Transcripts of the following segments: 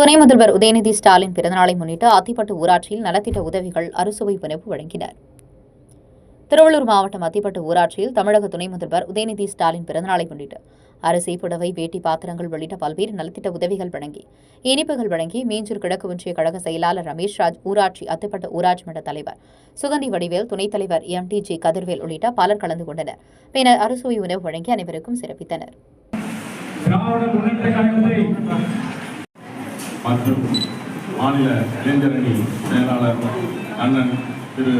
துணை முதல்வர் உதயநிதி ஸ்டாலின் பிறந்தநாளை முன்னிட்டு ஆத்திப்பட்டு ஊராட்சியில் நலத்திட்ட உதவிகள் அறுசுவை உணவு வழங்கினர். திருவள்ளூர் மாவட்டம் அத்திப்பட்டு ஊராட்சியில் தமிழக துணை முதல்வர் உதயநிதி ஸ்டாலின் பிறந்தநாளை முன்னிட்டு அரிசி புடவை வேட்டி பாத்திரங்கள் உள்ளிட்ட பல்வேறு நலத்திட்ட உதவிகள் வழங்கி இனிப்புகள் வழங்கி மீஞ்சூர் கிழக்கு ஒன்றிய கழக செயலாளர் ரமேஷ் ராஜ் ஊராட்சி அத்திப்பட்டு ஊராட்சி மன்ற தலைவர் சுகந்தி வடிவேல் துணைத் தலைவர் எம் டி ஜி கதிர்வேல் உள்ளிட்ட பலர் கலந்து கொண்டனர். பின்னர் அறுசுவை உணவு வழங்கி அனைவருக்கும் சிறப்பித்தனர். மற்றும் மாநில இளைஞரணி செயலாளர் அண்ணன் திரு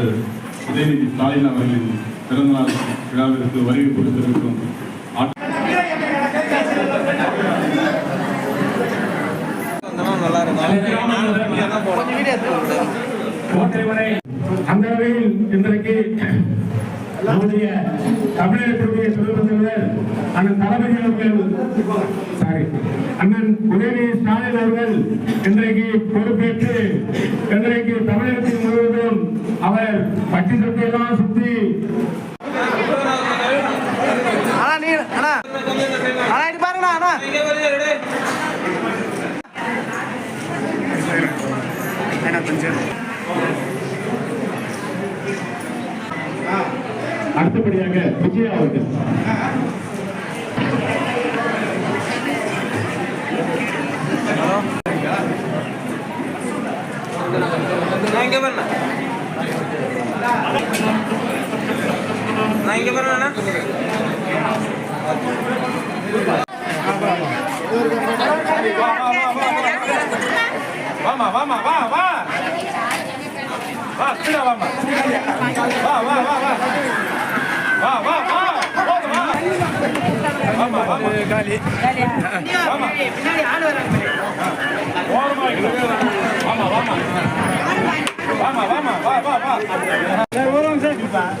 உதயநிதி ஸ்டாலின் அவர்களின் பிறந்தநாள் விழாவிற்கு வருகை கொடுத்திருக்கும் அந்த வகையில் இன்றைக்கு நம்முடைய தமிழகத்தினுடைய அண்ணன் தளபதி அவர்கள் சாரி அண்ணன் உதயநிதி ஸ்டாலின் அவர்கள் இன்றைக்கு பொறுப்பேற்று இன்றைக்கு தமிழகத்தின் முழுவதும் அவர் பட்டி தொட்டியெல்லாம் சுத்தி அண்ணா நீ அண்ணா. அண்ணா இது பாருங்கண்ணா அண்ணா. அடுத்தபடியாக விஜயா அவர்கள். நான் இங்கே பாருண்ணா நான் இங்கே பாருண்ணா வாமா வாமா வா வா. வா கீழே வாமா. வா வா வா வா. வா வா வா. காலி. வாமா. ஓரமா இரு. வாமா வாமா வாமா வாமா வா வா வா குடிப்பா யாருமே இங்கே பைக்க